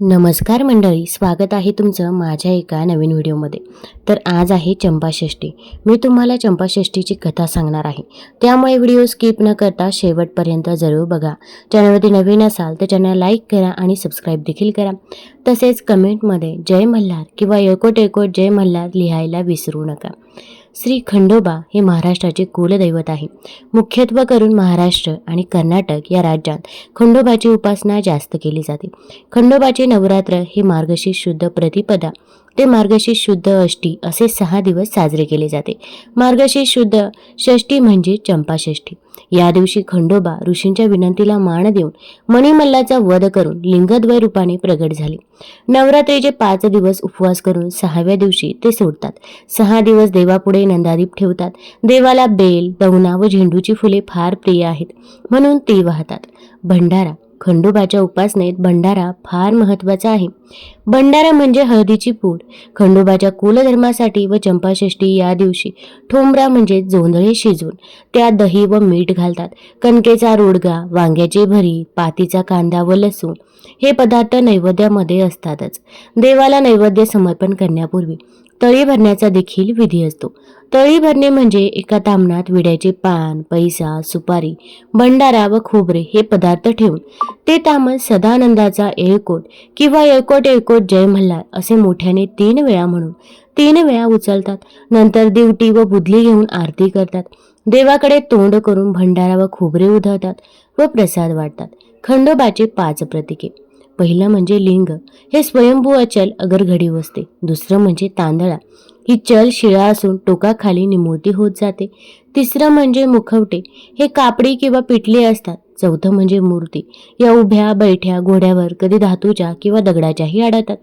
नमस्कार मंडळी स्वागत आहे तुमचं माझ्या एका नवीन व्हिडिओमध्ये. तर आज आहे चंपाषष्ठी मी तुम्हाला चंपाषष्ठीची कथा सांगणार आहे. त्यामुळे व्हिडिओ स्किप न करता शेवटपर्यंत जरूर बघा. चॅनलवरती नवीन असाल तर चॅनल लाईक करा आणि सबस्क्राईब देखील करा. तसेच कमेंटमध्ये जय मल्हार किंवा एकोट एकोट जय मल्हार लिहायला विसरू नका. श्री खंडोबा हे महाराष्ट्राचे कुलदैवत आहे. मुख्यत्व करून महाराष्ट्र आणि कर्नाटक या राज्यात खंडोबाची उपासना जास्त केली जाते. खंडोबाचे नवरात्र हे मार्गशीर्ष शुद्ध प्रतिपदा ते मार्गशीर्ष शुद्ध अष्टी असे सहा दिवस साजरे केले जाते. मार्गशीर्ष शुद्ध षष्टी म्हणजे चंपाषष्ठी. या दिवशी खंडोबा ऋषींच्या विनंतीला मान देऊन मणिमल्लाचा वध करून लिंगद्वय रूपाने प्रगट झाले. नवरात्रीचे पाच दिवस उपवास करून सहाव्या दिवशी ते सोडतात. सहा दिवस देवापुढे नंदादीप ठेवतात. देवाला बेल दवना व झेंडूची फुले फार प्रिय आहेत म्हणून ती वाहतात. भंडारा खंडोबाच्या उपासनेत भंडारा फार महत्त्वाचा आहे. भंडारा म्हणजे हळदीची पूड. खंडोबाच्या कुलधर्मासाठी व चंपाषष्ठी या दिवशी ठोंबरा म्हणजे जोंधळे शिजवून त्या दही व मीठ घालतात. कणकेचा रोडगा वांग्याची भरी पातीचा कांदा व लसूण हे पदार्थ नैवेद्यामध्ये असतातच. देवाला नैवेद्य समर्पण करण्यापूर्वी तळी भरण्याचा देखील विधी असतो. तळी भरणे म्हणजे एका तामणात विड्याचे पान पैसा सुपारी भंडारा व खोबरे हे पदार्थ ठेवून ते तामण सदानंदाचा एळकोट किंवा येळकोट एळकोट जय मल्हार असे मोठ्याने तीन वेळा म्हणून तीन वेळा उचलतात. नंतर दिवटी व बुदली घेऊन आरती करतात. देवाकडे तोंड करून भंडारा व खोबरे उधळतात व प्रसाद वाटतात. खंडोबाचे पाच प्रतीके. पहिलं म्हणजे लिंग. हे स्वयंभू अचल अगर घडी बसते दुसरं म्हणजे तांदळा. ही चल शिळा असून टोकाखाली निमुळती होत जाते. तिसरं म्हणजे मुखवटे. हे कापडी किंवा पिटले असतात. चौथं म्हणजे मूर्ती. या उभ्या बैठ्या घोड्यावर कधी धातूच्या किंवा दगडाच्याही आढळतात.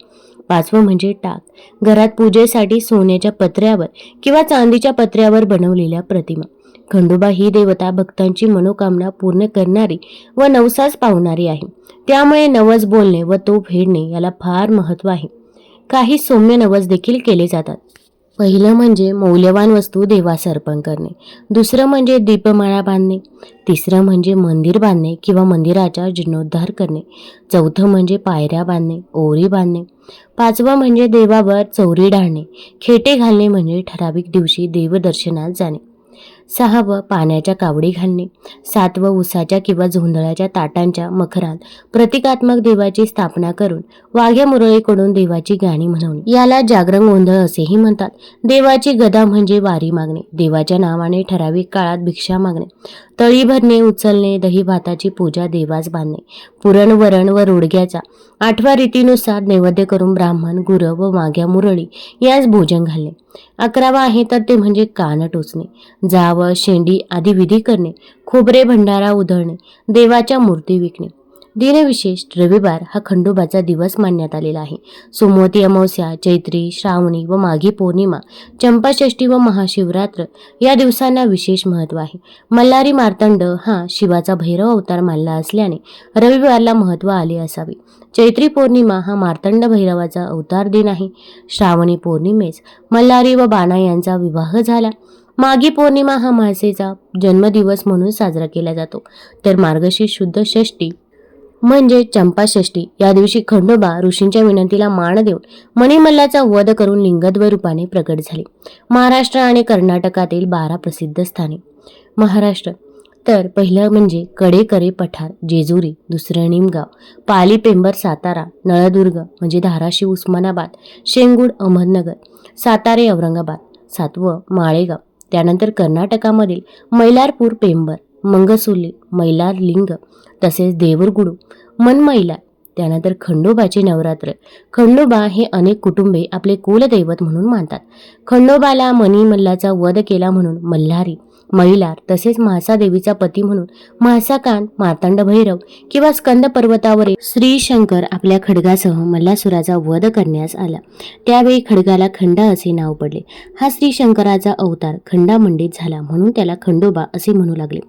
पाचवं म्हणजे टाक. घरात पूजेसाठी सोन्याच्या पत्र्यावर किंवा चांदीच्या पत्र्यावर बनवलेल्या प्रतिमा. खंडोबा ही देवता भक्तांची मनोकामना पूर्ण करणारी व नवसास पावणारी आहे. त्यामुळे नवस बोलणे व तो फेडणे याला फार महत्त्व आहे. काही सौम्य नवस देखील केले जातात. पहिलं म्हणजे मौल्यवान वस्तू देवास अर्पण करणे. दुसरं म्हणजे दीपमाळा बांधणे. तिसरं म्हणजे मंदिर बांधणे किंवा मंदिराचा जीर्णोद्धार करणे. चौथं म्हणजे पायऱ्या बांधणे ओरी बांधणे. पाचवं म्हणजे देवावर चौरी डाळणे. खेटे घालणे म्हणजे ठराविक दिवशी देवदर्शनात जाणे. सहावं पाण्याच्या कावडी घालणे सातवं उसाच्या किंवा झोंधळाच्या ताटांच्या मखरात प्रतिकात्मक देवाची स्थापना करून वाघ्या मुरळीकडून देवाची गाणी म्हणवणे. याला जागरण गोंधळ असेही म्हणतात. देवाची गदा म्हणजे वारी मागणे देवाच्या नावाने ठराविक काळात भिक्षा मागणे तळी भरणे उचलणे दही भाताची पूजा देवास बांधणे पुरण वरण व रोडग्याचा आठव्या रीतीनुसार नैवेद्य करून ब्राह्मण गुरं व माग्या मुरळी यास भोजन घालणे. अकरावा आहे तर ते म्हणजे कान टोचणे. जाव शेंडी आदी विधी करणे खोबरे भंडारा उधळणे देवाच्या मूर्ती विकणे. दिनविशेष रविवार हा खंडोबाचा दिवस मानण्यात आलेला आहे. सोमवती अमावस्या चैत्री श्रावणी व माघी पौर्णिमा चंपाषष्ठी व महाशिवरात्र या दिवसांना विशेष महत्त्व आहे. मल्हारी मार्तंड हा शिवाचा भैरव अवतार मानला असल्याने रविवारला महत्त्व आले असावे. चैत्री पौर्णिमा हा मार्तंड भैरवाचा अवतार दिन आहे. श्रावणी पौर्णिमेस मल्हारी व बाणा यांचा विवाह झाला. मागी पौर्णिमा हा माळसेचा जन्मदिवस म्हणून साजरा केला जातो. तर मार्गशीर्ष शुद्ध षष्टी म्हणजे चंपाषष्ठी या दिवशी खंडोबा ऋषींच्या विनंतीला मान देऊन मणिमल्लाचा वध करून लिंगद्वय रूपाने प्रकट झाले. महाराष्ट्र आणि कर्नाटकातील बारा प्रसिद्ध स्थाने. महाराष्ट्र. तर पहिलं म्हणजे कडेकरे पठार जेजुरी दुसरं निमगाव पाली पेंबर सातारा नळदुर्ग म्हणजे धाराशिव उस्मानाबाद शेंगूड अहमदनगर सातारे औरंगाबाद सातवं माळेगाव. त्यानंतर कर्नाटकामधील मैलारपूर पेंबर मंगसुली मैलार लिंग तसेच देवरगुडू मनमैला त्यानंतर खंडोबाचे नवरात्र. खंडोबा हे अनेक कुटुंबे आपले कुलदैवत म्हणून मानतात. खंडोबाला मणिमल्लाचा वध केला म्हणून मल्हारी मैलार तसेच म्हासा देवीचा पती म्हणून म्हासाकान मार्तंड भैरव किंवा स्कंद पर्वतावरील श्री शंकर आपल्या खडगासह मल्लासुराचा वध करण्यास आला. त्यावेळी खडगाला खंडा असे नाव पडले. हा श्री शंकराचा अवतार खंडामंडित झाला म्हणून त्याला खंडोबा असे म्हणू लागले.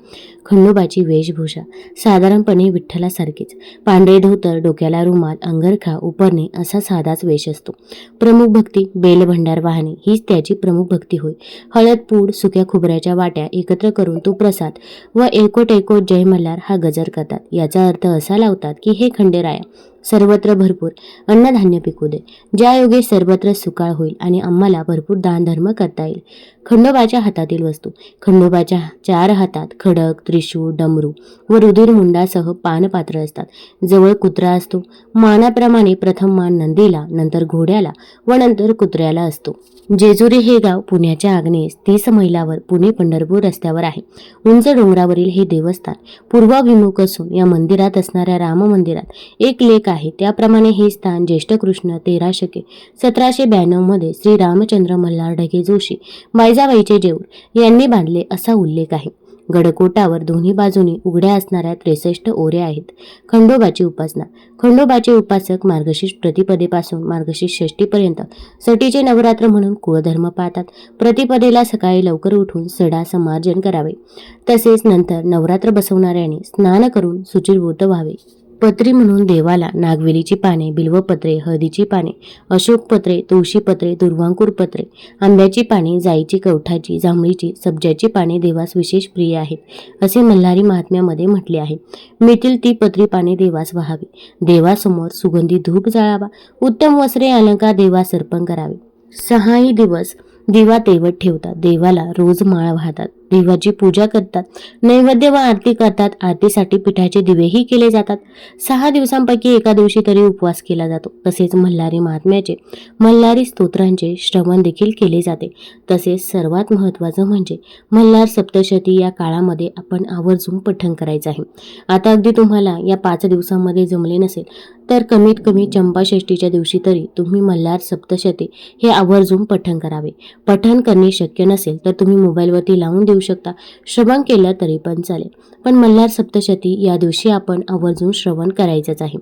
खंडोबाची वेशभूषा साधारणपणे विठ्ठलासारखीच. पांढरे धोतर डोक्याला रुमाल अंगरखा उपरणे असा साधाच वेश असतो. प्रमुख भक्ती बेलभंडार वाहने हीच त्याची प्रमुख भक्ती होय. हळद पूड सुक्या खोबऱ्याच्या वाट्या एकत्र करून तो प्रसाद व एकोट एकोट जय मल्हार हा गजर करतात. याचा अर्थ असा लावतात की हे खंडेराया सर्वत्र भरपूर. अन्नधान्य पिकू दे. ज्या योगे सर्वत्र सुकाळ होईल आणि आम्हाला भरपूर दानधर्म करता येईल. खंडोबाच्या हातातील वस्तू. खंडोबाच्या चार हातात खडक त्रिशूळ डमरू व रुधिर मुंडासह पानपात्र असतात. जवळ कुत्रा असतो. मानाप्रमाणे प्रथम मान नंदीला नंतर घोड्याला व नंतर कुत्र्याला असतो. जेजुरी हे गाव पुण्याच्या आग्नेस तीस मैलावर पुणे पंढरपूर रस्त्यावर आहे. उंच डोंगरावरील हे देवस्थान पूर्वाभिमुख असून या मंदिरात असणाऱ्या राम मंदिरात एक लेख आहे. त्याप्रमाणे हे स्थान ज्येष्ठ कृष्ण तेरा शके सतराशे ब्याण्णवमध्ये श्री रामचंद्र मल्हार ढगे जोशी मायजाबाईचे जेऊर यांनी बांधले असा उल्लेख आहे. गडकोटावर दोन्ही बाजूनी उघड्या असणाऱ्या त्रेसष्ट ओऱ्या आहेत. खंडोबाची उपासना. खंडोबाचे उपासक मार्गशीर्ष प्रतिपदेपासून मार्गशीर्ष षष्टीपर्यंत सटीचे नवरात्र म्हणून कुळधर्म पाळतात. प्रतिपदेला सकाळी लवकर उठून सडा समार्जन करावे. तसेच नंतर नवरात्र बसवणाऱ्याने स्नान करून सुचिरभूत व्हावे. पत्री म्हणून देवाला नागवेलीची पाने बिल्वपत्रे हळदीची पाने अशोक पत्रे तुळशी पत्रे दुर्वांकूर पत्रे आंब्याची पाने जाईची कवठाची जांभळीची सब्जाची पाने देवास विशेष प्रिय आहेत असे मल्हारी महात्म्यामध्ये म्हटले आहे. मिळतील ती पत्री पाने देवास व्हावी. देवासमोर सुगंधी धूप जाळावा. उत्तम वस्त्रे अलंकार देवास अर्पण करावे. सहाही दिवस दिवा तेवत ठेवतात देवाला रोज माळ वाहतात. देवाची पूजा करतात. नैवेद्य व आरती करतात. आरतीसाठी पिठाचे दिवेही केले जातात. सहा दिवसांपैकी एका दिवशी तरी उपवास केला जातो. तसेच मल्हारी महात्म्याचे मल्हारी स्तोत्रांचे श्रवण देखील केले जाते. तसेच सर्वात महत्त्वाचं म्हणजे मल्हार सप्तशती या काळामध्ये आपण आवर्जून पठण करायचं आहे. आता अगदी तुम्हाला या पाच दिवसांमध्ये जमले नसेल तर कमीत कमी चंपाषष्टीच्या दिवशी तरी तुम्ही मल्हार सप्तशती हे आवर्जून पठण करावे. पठण करणे शक्य नसेल तर तुम्ही मोबाईलवरती लावून देऊ शकता. श्रवण केलं तरी पण चालेल. पण मल्हार सप्तशती या दिवशी आपण आवर्जून श्रवण करायचंच आहे.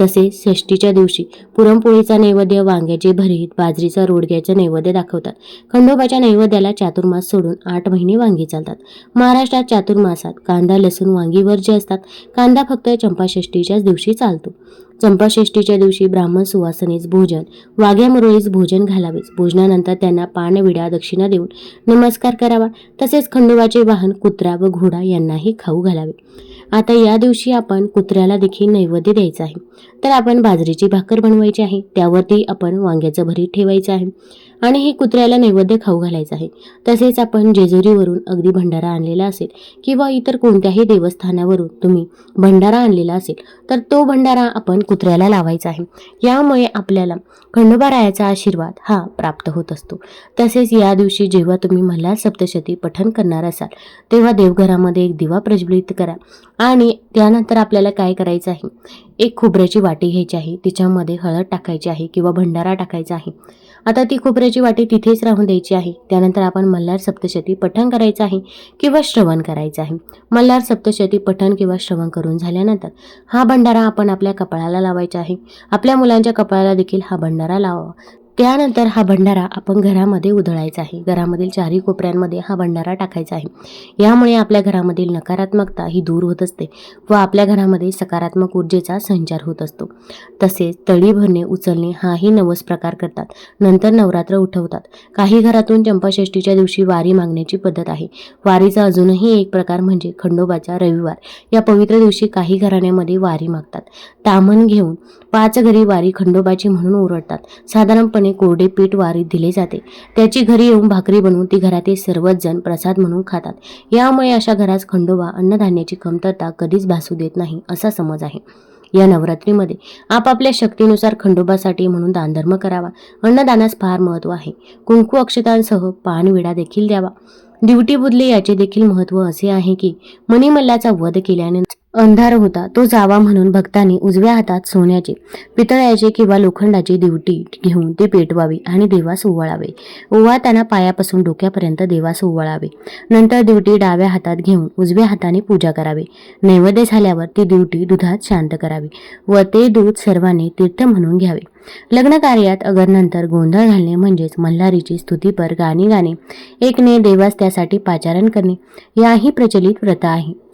तसेच षष्टीच्या दिवशी पुरणपोळीचा नैवेद्य वांग्याचे भरीत बाजरीचा रोडग्याचा नैवेद्य दाखवतात. खंडोबाच्या नैवेद्याला चातुर्मास सोडून आठ महिने वांगी चालतात. महाराष्ट्रात चातुर्मासात कांदा लसूण वांगी वर्ज्य असतात. कांदा फक्त चंपाषष्टीच्याच दिवशी चालतो. चंपाषष्टीच्या दिवशी ब्राह्मण सुवासनेस भोजन वाघ्या मुरळीस भोजन घालावेच. भोजनानंतर त्यांना पानविडा दक्षिणा देऊन नमस्कार करावा. तसेच खंडोबाचे वाहन कुत्रा व घोडा यांनाही खाऊ घालावे. आता या दिवशी आपण कुत्र्याला देखील नैवेद्य द्यायचा आहे. तर आपण बाजरीची भाकर बनवायची आहे. त्यावरती आपण वांग्याचं भरीत ठेवायचं आहे. आणि हे कुत्र्याला नैवेद्य खाऊ घालायचं आहे. तसेच आपण जेजुरीवरून अगदी भंडारा आणलेला असेल किंवा इतर कोणत्याही देवस्थानावरून तुम्ही भंडारा आणलेला असेल तर तो भंडारा आपण कुत्र्याला लावायचा आहे. यामुळे आपल्याला खंडोबारायाचा आशीर्वाद हा प्राप्त होत असतो. तसेच या दिवशी जेव्हा तुम्ही मल्हार सप्तशती पठण करणार असाल तेव्हा देवघरामध्ये एक दिवा प्रज्वलित करा आणि त्यानंतर आपल्याला काय करायचं आहे? एक खोबऱ्याची वाटी घ्यायची आहे तिच्यामध्ये हळद टाकायची आहे किंवा भंडारा टाकायचा आहे. आता ती खोबऱ्याची वाटी तिथेच राहून द्यायची आहे. त्यानंतर आपण मल्हार सप्तशती पठण करायचं आहे किंवा श्रवण करायचं आहे. मल्हार सप्तशती पठण किंवा श्रवण करून झाल्यानंतर हा भंडारा आपण आपल्या कपाळाला लावायचा आहे. आपल्या मुलांच्या कपाळाला देखील हा भंडारा लावावा त्यानंतर हा भंडारा आपण घरामध्ये उधळायचा आहे. घरामधील चारही कोपऱ्यांमध्ये हा भंडारा टाकायचा आहे. यामुळे आपल्या घरामधील नकारात्मकता ही दूर होत असते व आपल्या घरामध्ये सकारात्मक ऊर्जेचा संचार होत असतो. तसेच तळी भरणे उचलणे हाही नवस प्रकार करतात. नंतर नवरात्र उठवतात. काही घरातून चंपाषष्टीच्या दिवशी वारी मागण्याची पद्धत आहे. वारीचा अजूनही एक प्रकार म्हणजे खंडोबाचा रविवार. या पवित्र दिवशी काही घराण्यामध्ये वारी मागतात. तामण घेऊन पाच घरी वारी खंडोबाची म्हणून ओरडतात साधारणपणे कोरडे पीठ वारीत दिले जाते. त्याची घरी येऊन भाकरी बनवून ती घरातील सर्वच जण प्रसाद म्हणून खातात. यामुळे अशा घरास खंडोबा अन्नधान्याची कमतरता कधीच भासू देत नाही असा समज आहे. या नवरात्रीमध्ये आपापल्या शक्तीनुसार खंडोबासाठी म्हणून दानधर्म करावा. अन्नदानास फार महत्त्व आहे. कुंकू अक्षतांसह पानविडा देखील द्यावा. दिवटी बुदले याचे देखील महत्त्व असे आहे की मणिमल्लाचा वध केल्याने अंधार होता तो जावा म्हणून भक्तांनी उजव्या हातात सोन्याचे पितळ्याचे किंवा लोखंडाची दिवटी घेऊन ते पेटवावी आणि देवास ओवाळावे. ओवाळताना पायापासून डोक्यापर्यंत देवास ओवाळावे. नंतर दिवटी डाव्या हातात घेऊन उजव्या हाताने पूजा करावी. नैवेद्य झाल्यावर ती दिवटी दुधात शांत करावी व ते दूध सर्वांनी तीर्थ म्हणून घ्यावे. लग्न कार्यात अगर नंतर गोंधळ घालणे म्हणजेच मल्हारीची स्तुतीपर गाणी गाणे एकने देवास त्यासाठी पाचारण करणे याही प्रचलित प्रथा आहे.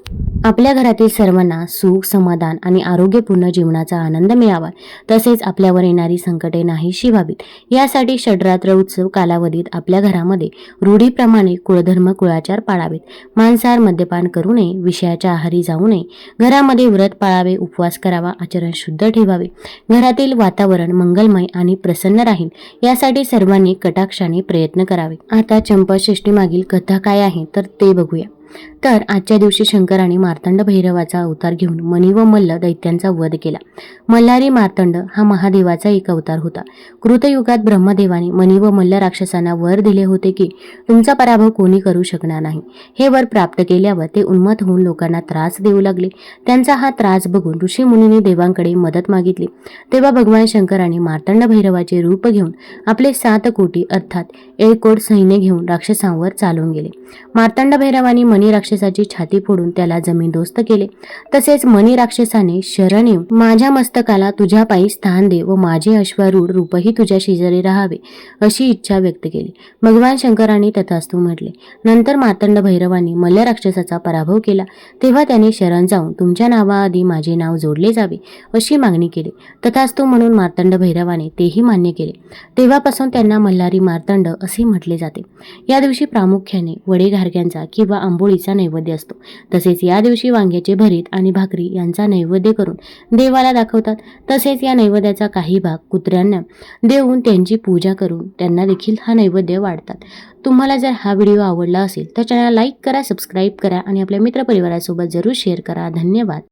आपल्या घरातील सर्वांना सुख समाधान आणि आरोग्यपूर्ण जीवनाचा आनंद मिळावा. तसेच आपल्यावर येणारी संकटे नाहीशी व्हावीत. यासाठी षडरात्र उत्सव कालावधीत आपल्या घरामध्ये रूढीप्रमाणे कुळधर्म कुळाचार पाळावेत. मांसाहार मद्यपान करू नये विषयाच्या आहारी जाऊ नये. घरामध्ये व्रत पाळावे उपवास करावा आचरण शुद्ध ठेवावे. घरातील वातावरण मंगलमय आणि प्रसन्न राहील. यासाठी सर्वांनी कटाक्षाने प्रयत्न करावे. आता चंपाषष्ठी मागील कथा काय आहे तर ते बघूया. तर आजच्या दिवशी शंकराने मार्तंड भैरवाचा अवतार घेऊन मणी व मल्ल दैत्यांचा वध केला. मल्हारी मार्तंड हा महादेवाचा एक अवतार होता. कृतयुगात ब्रह्मदेवाने मणी व मल्ल राक्षसांना वर दिले होते की तुमचा पराभव कोणी करू शकणार नाही. हे वर प्राप्त केल्यावर ते उन्मत होऊन लोकांना त्रास देऊ लागले. त्यांचा हा त्रास बघून ऋषी मुनीने देवांकडे मदत मागितली. तेव्हा भगवान शंकराने मार्तंड भैरवाचे रूप घेऊन आपले सात कोटी अर्थात एक कोट सैन्य घेऊन राक्षसांवर चालून गेले. मार्तंड भैरवाने मणी राक्षसाची छाती फोडून त्याला जमीनदोस्त केले. तसेच मणी राक्षसाने शरण येऊन माझ्या मस्तकाला तुझ्या पायी स्थान दे व माझे अश्वारूढ रूपही तुझ्या शेजारी राहावे अशी इच्छा व्यक्त केली. भगवान शंकराने तथास्तू म्हटले नंतर मार्तंड भैरवाने मल्ल राक्षसाचा पराभव केला. तेव्हा त्याने शरण जाऊन तुमच्या नावाआधी माझे नाव जोडले जावे अशी मागणी केली. तथास्तू म्हणून मार्तंड भैरवाने तेही मान्य केले. तेव्हापासून त्यांना मल्हारी मार्तंड असे म्हटले जाते. या दिवशी प्रामुख्याने वडेघारग्यांचा किंवा आंबोळीचा नैवेद्य असतो. तसेच या दिवशी वांग्याचे भरीत आणि भाकरी यांचा नैवेद्य करून देवाला दाखवतात. तसेच या नैवेद्याचा काही भाग कुत्र्यांना देऊन त्यांची पूजा करून त्यांना देखील हा नैवेद्य वाढतात. तुम्हाला जर हा व्हिडिओ आवडला असेल तर चॅनल लाईक करा सबस्क्राईब करा आणि आपल्या मित्रपरिवारासोबत जरूर शेअर करा. धन्यवाद.